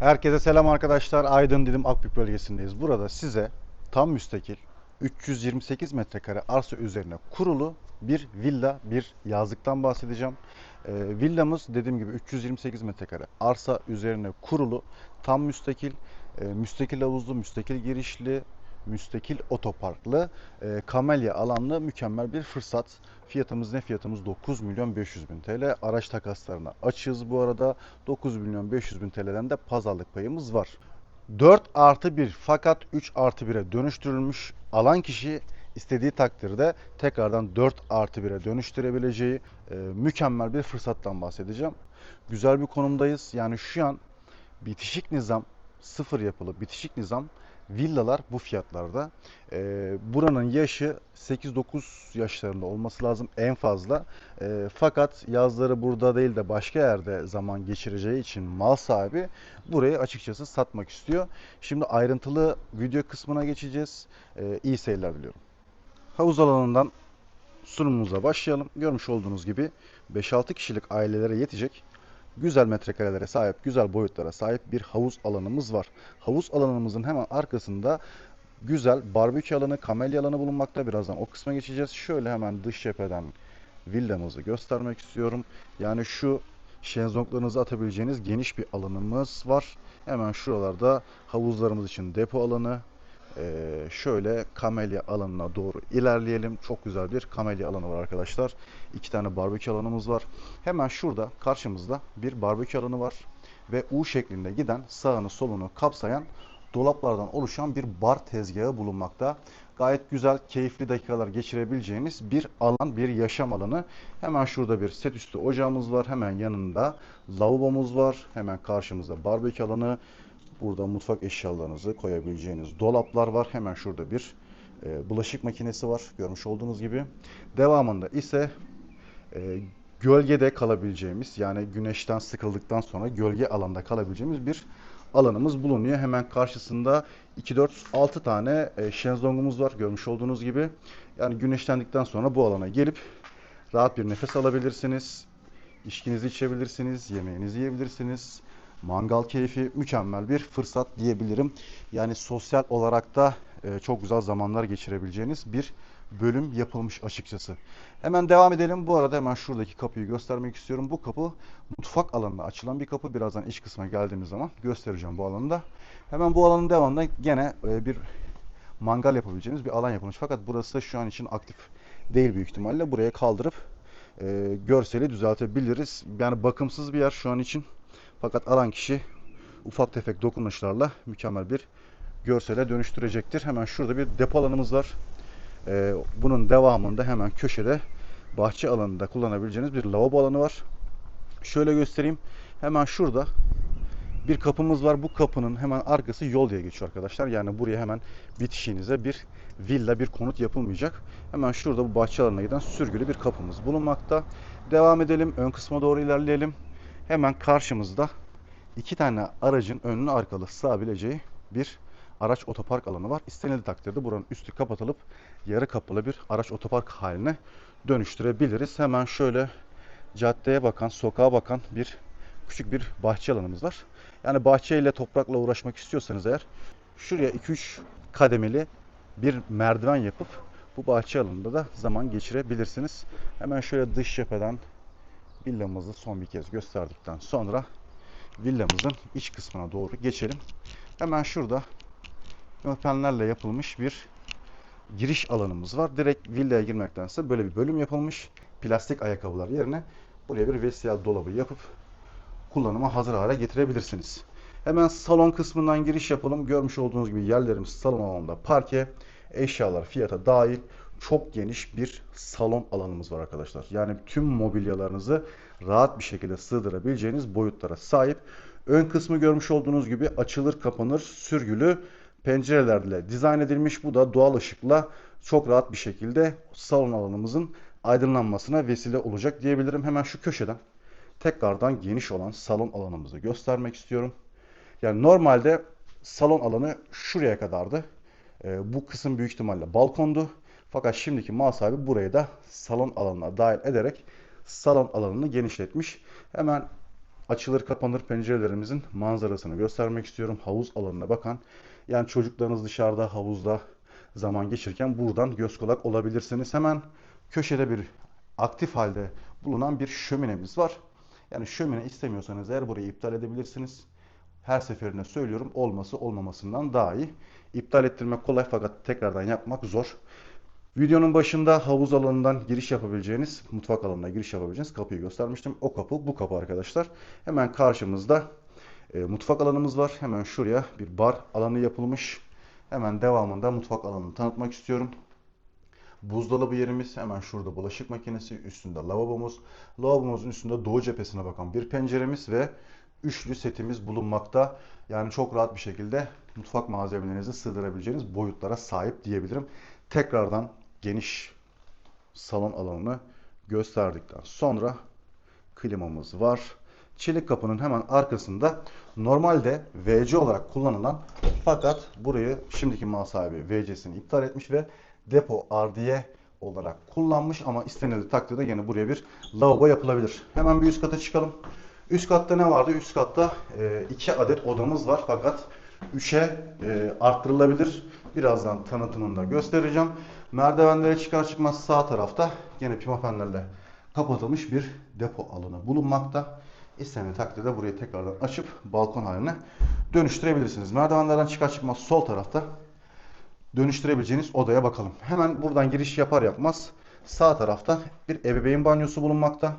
Herkese selam arkadaşlar. Aydın Didim Akbük bölgesindeyiz. Burada size tam müstakil 328 metrekare arsa üzerine kurulu bir villa, bir yazlıktan bahsedeceğim. Ee, villamız dediğim gibi 328 metrekare arsa üzerine kurulu, tam müstakil, e, müstakil havuzlu, müstakil girişli, müstakil otoparklı, e, kamelya alanlı mükemmel bir fırsat. Fiyatımız ne? Fiyatımız 9 milyon 500 bin TL. Araç takaslarına açığız bu arada. 9 milyon 500 bin TL'den de pazarlık payımız var. 4 artı 1 fakat 3 artı 1'e dönüştürülmüş alan kişi istediği takdirde tekrardan 4 artı 1'e dönüştürebileceği e, mükemmel bir fırsattan bahsedeceğim. Güzel bir konumdayız. Yani şu an bitişik nizam sıfır yapılı bitişik nizam villalar bu fiyatlarda. Ee, buranın yaşı 8-9 yaşlarında olması lazım en fazla. Ee, fakat yazları burada değil de başka yerde zaman geçireceği için mal sahibi burayı açıkçası satmak istiyor. Şimdi ayrıntılı video kısmına geçeceğiz. Ee, iyi seyirler diliyorum. Havuz alanından sunumumuza başlayalım. Görmüş olduğunuz gibi 5-6 kişilik ailelere yetecek güzel metrekarelere sahip, güzel boyutlara sahip bir havuz alanımız var. Havuz alanımızın hemen arkasında güzel barbekü alanı, kamelya alanı bulunmakta. Birazdan o kısma geçeceğiz. Şöyle hemen dış cepheden villamızı göstermek istiyorum. Yani şu şezlonglarınızı atabileceğiniz geniş bir alanımız var. Hemen şuralarda havuzlarımız için depo alanı, ee, şöyle kamelya alanına doğru ilerleyelim. Çok güzel bir kamelya alanı var arkadaşlar. İki tane barbekü alanımız var. Hemen şurada karşımızda bir barbekü alanı var. Ve U şeklinde giden sağını solunu kapsayan dolaplardan oluşan bir bar tezgahı bulunmakta. Gayet güzel, keyifli dakikalar geçirebileceğiniz bir alan, bir yaşam alanı. Hemen şurada bir set üstü ocağımız var. Hemen yanında lavabomuz var. Hemen karşımızda barbekü alanı. Burada mutfak eşyalarınızı koyabileceğiniz dolaplar var. Hemen şurada bir e, bulaşık makinesi var. Görmüş olduğunuz gibi. Devamında ise e, gölgede kalabileceğimiz yani güneşten sıkıldıktan sonra gölge alanda kalabileceğimiz bir alanımız bulunuyor. Hemen karşısında 2, 4, 6 tane e, şezlongumuz var. Görmüş olduğunuz gibi. Yani güneşlendikten sonra bu alana gelip rahat bir nefes alabilirsiniz. İçkinizi içebilirsiniz, yemeğinizi yiyebilirsiniz mangal keyfi mükemmel bir fırsat diyebilirim. Yani sosyal olarak da e, çok güzel zamanlar geçirebileceğiniz bir bölüm yapılmış açıkçası. Hemen devam edelim. Bu arada hemen şuradaki kapıyı göstermek istiyorum. Bu kapı mutfak alanına açılan bir kapı. Birazdan iç kısma geldiğimiz zaman göstereceğim bu alanı Hemen bu alanın devamında gene e, bir mangal yapabileceğiniz bir alan yapılmış. Fakat burası şu an için aktif değil büyük ihtimalle. Buraya kaldırıp e, görseli düzeltebiliriz. Yani bakımsız bir yer şu an için. Fakat alan kişi ufak tefek dokunuşlarla mükemmel bir görsele dönüştürecektir. Hemen şurada bir depo alanımız var. Ee, bunun devamında hemen köşede bahçe alanında kullanabileceğiniz bir lavabo alanı var. Şöyle göstereyim. Hemen şurada bir kapımız var. Bu kapının hemen arkası yol diye geçiyor arkadaşlar. Yani buraya hemen bitişinize bir villa, bir konut yapılmayacak. Hemen şurada bu bahçe alanına giden sürgülü bir kapımız bulunmakta. Devam edelim. Ön kısma doğru ilerleyelim. Hemen karşımızda iki tane aracın önlü arkalı sığabileceği bir araç otopark alanı var. İstenildiği takdirde buranın üstü kapatılıp yarı kapalı bir araç otopark haline dönüştürebiliriz. Hemen şöyle caddeye bakan, sokağa bakan bir küçük bir bahçe alanımız var. Yani bahçeyle toprakla uğraşmak istiyorsanız eğer şuraya 2-3 kademeli bir merdiven yapıp bu bahçe alanında da zaman geçirebilirsiniz. Hemen şöyle dış cepheden villamızı son bir kez gösterdikten sonra villamızın iç kısmına doğru geçelim. Hemen şurada öpenlerle yapılmış bir giriş alanımız var. Direkt villaya girmektense böyle bir bölüm yapılmış. Plastik ayakkabılar yerine buraya bir vestiyal dolabı yapıp kullanıma hazır hale getirebilirsiniz. Hemen salon kısmından giriş yapalım. Görmüş olduğunuz gibi yerlerimiz salon alanında parke, eşyalar fiyata dahil çok geniş bir salon alanımız var arkadaşlar. Yani tüm mobilyalarınızı rahat bir şekilde sığdırabileceğiniz boyutlara sahip. Ön kısmı görmüş olduğunuz gibi açılır kapanır sürgülü pencerelerle dizayn edilmiş. Bu da doğal ışıkla çok rahat bir şekilde salon alanımızın aydınlanmasına vesile olacak diyebilirim. Hemen şu köşeden tekrardan geniş olan salon alanımızı göstermek istiyorum. Yani normalde salon alanı şuraya kadardı. E, bu kısım büyük ihtimalle balkondu. Fakat şimdiki mal sahibi burayı da salon alanına dahil ederek salon alanını genişletmiş. Hemen açılır kapanır pencerelerimizin manzarasını göstermek istiyorum. Havuz alanına bakan. Yani çocuklarınız dışarıda havuzda zaman geçirirken buradan göz kulak olabilirsiniz. Hemen köşede bir aktif halde bulunan bir şöminemiz var. Yani şömine istemiyorsanız eğer burayı iptal edebilirsiniz. Her seferinde söylüyorum olması olmamasından daha iyi. İptal ettirmek kolay fakat tekrardan yapmak zor. Videonun başında havuz alanından giriş yapabileceğiniz, mutfak alanına giriş yapabileceğiniz kapıyı göstermiştim. O kapı bu kapı arkadaşlar. Hemen karşımızda e, mutfak alanımız var. Hemen şuraya bir bar alanı yapılmış. Hemen devamında mutfak alanını tanıtmak istiyorum. Buzdolabı yerimiz hemen şurada bulaşık makinesi, üstünde lavabomuz. Lavabomuzun üstünde doğu cephesine bakan bir penceremiz ve üçlü setimiz bulunmakta. Yani çok rahat bir şekilde mutfak malzemelerinizi sığdırabileceğiniz boyutlara sahip diyebilirim. Tekrardan geniş salon alanını gösterdikten sonra klimamız var. Çelik kapının hemen arkasında normalde VC olarak kullanılan fakat burayı şimdiki mal sahibi VC'sini iptal etmiş ve depo ardiye olarak kullanmış ama istenildiği takdirde yine buraya bir lavabo yapılabilir. Hemen bir üst kata çıkalım. Üst katta ne vardı? Üst katta e, iki adet odamız var fakat 3'e e, arttırılabilir. Birazdan tanıtımını da göstereceğim. Merdivenlere çıkar çıkmaz sağ tarafta yine pimapenlerle kapatılmış bir depo alanı bulunmakta. İstendiği takdirde burayı tekrardan açıp balkon haline dönüştürebilirsiniz. Merdivenlerden çıkar çıkmaz sol tarafta dönüştürebileceğiniz odaya bakalım. Hemen buradan giriş yapar yapmaz sağ tarafta bir ebeveyn banyosu bulunmakta.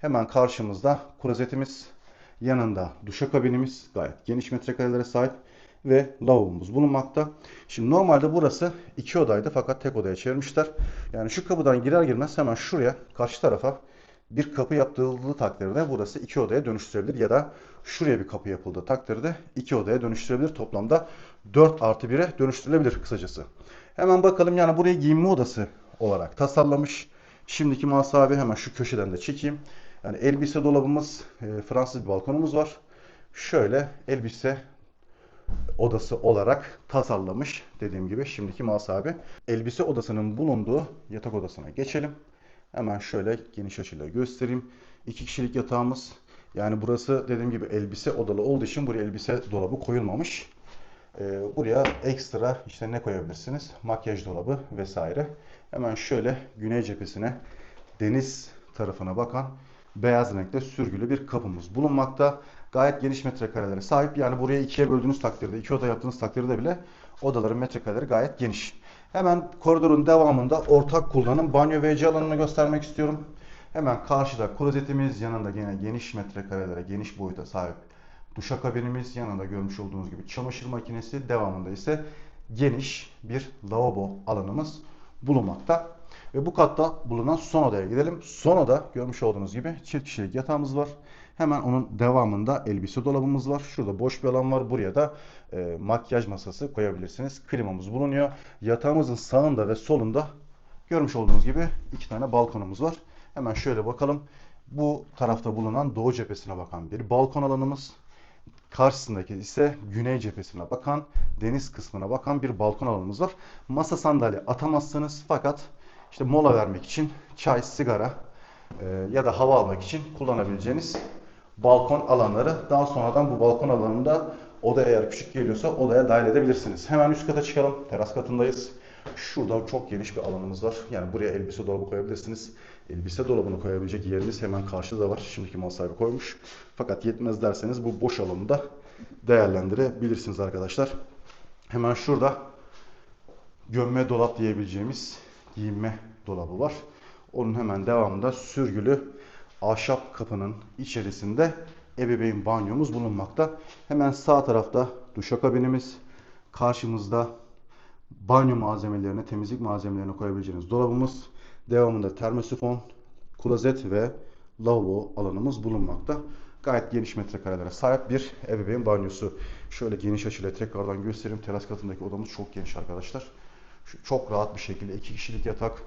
Hemen karşımızda klozetimiz, yanında duşakabinimiz gayet geniş metrekarelere sahip ve lavabomuz bulunmakta. Şimdi normalde burası iki odaydı fakat tek odaya çevirmişler. Yani şu kapıdan girer girmez hemen şuraya karşı tarafa bir kapı yaptırıldığı takdirde burası iki odaya dönüştürülebilir ya da şuraya bir kapı yapıldığı takdirde iki odaya dönüştürülebilir. Toplamda 4 artı 1'e dönüştürülebilir kısacası. Hemen bakalım yani burayı giyinme odası olarak tasarlamış. Şimdiki sahibi hemen şu köşeden de çekeyim. Yani elbise dolabımız, e, Fransız bir balkonumuz var. Şöyle elbise odası olarak tasarlamış. Dediğim gibi şimdiki sahibi. Elbise odasının bulunduğu yatak odasına geçelim. Hemen şöyle geniş açıyla göstereyim. İki kişilik yatağımız. Yani burası dediğim gibi elbise odalı olduğu için buraya elbise dolabı koyulmamış. Ee, buraya ekstra işte ne koyabilirsiniz? Makyaj dolabı vesaire. Hemen şöyle güney cephesine deniz tarafına bakan beyaz renkte sürgülü bir kapımız bulunmakta. Gayet geniş metrekarelere sahip. Yani buraya ikiye böldüğünüz takdirde, iki oda yaptığınız takdirde bile odaların metrekareleri gayet geniş. Hemen koridorun devamında ortak kullanım banyo WC alanını göstermek istiyorum. Hemen karşıda klozetimiz, yanında yine geniş metrekarelere, geniş boyuta sahip duşakabinimiz, yanında görmüş olduğunuz gibi çamaşır makinesi, devamında ise geniş bir lavabo alanımız bulunmakta. Ve bu katta bulunan son odaya gidelim. Son oda görmüş olduğunuz gibi çift kişilik yatağımız var. Hemen onun devamında elbise dolabımız var. Şurada boş bir alan var. Buraya da e, makyaj masası koyabilirsiniz. Klimamız bulunuyor. Yatağımızın sağında ve solunda görmüş olduğunuz gibi iki tane balkonumuz var. Hemen şöyle bakalım. Bu tarafta bulunan doğu cephesine bakan bir balkon alanımız. Karşısındaki ise güney cephesine bakan, deniz kısmına bakan bir balkon alanımız var. Masa sandalye atamazsınız fakat işte mola vermek için çay, sigara e, ya da hava almak için kullanabileceğiniz balkon alanları. Daha sonradan bu balkon alanında oda eğer küçük geliyorsa odaya dahil edebilirsiniz. Hemen üst kata çıkalım. Teras katındayız. Şurada çok geniş bir alanımız var. Yani buraya elbise dolabı koyabilirsiniz. Elbise dolabını koyabilecek yerimiz hemen karşıda var. Şimdiki mal sahibi koymuş. Fakat yetmez derseniz bu boş alanı da değerlendirebilirsiniz arkadaşlar. Hemen şurada gömme dolap diyebileceğimiz giyinme dolabı var. Onun hemen devamında sürgülü ahşap kapının içerisinde ebeveyn banyomuz bulunmakta. Hemen sağ tarafta duşakabinimiz, karşımızda banyo malzemelerine, temizlik malzemelerine koyabileceğiniz dolabımız, devamında termosifon, klozet ve lavabo alanımız bulunmakta. Gayet geniş metrekarelere sahip bir ebeveyn banyosu. Şöyle geniş açıyla tekrardan göstereyim. Teras katındaki odamız çok geniş arkadaşlar. Çok rahat bir şekilde iki kişilik yatak,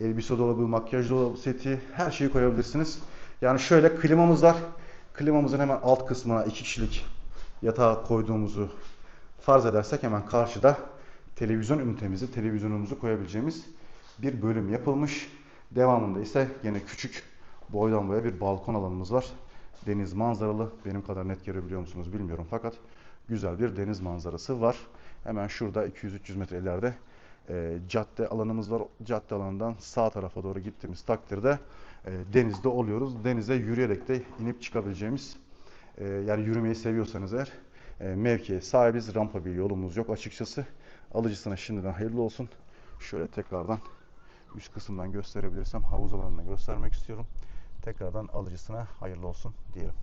elbise dolabı, makyaj dolabı seti her şeyi koyabilirsiniz. Yani şöyle klimamız var. Klimamızın hemen alt kısmına iki kişilik yatağı koyduğumuzu farz edersek hemen karşıda televizyon ünitemizi, televizyonumuzu koyabileceğimiz bir bölüm yapılmış. Devamında ise yine küçük boydan boya bir balkon alanımız var. deniz manzaralı. Benim kadar net görebiliyor musunuz bilmiyorum fakat güzel bir deniz manzarası var. Hemen şurada 200-300 metre ileride e, cadde alanımız var. Cadde alanından sağ tarafa doğru gittiğimiz takdirde e, denizde oluyoruz. Denize yürüyerek de inip çıkabileceğimiz e, yani yürümeyi seviyorsanız eğer e, mevkiye sahibiz. Rampa bir yolumuz yok açıkçası. Alıcısına şimdiden hayırlı olsun. Şöyle tekrardan üst kısımdan gösterebilirsem havuz alanını göstermek istiyorum. Tekrardan alıcısına hayırlı olsun diyelim.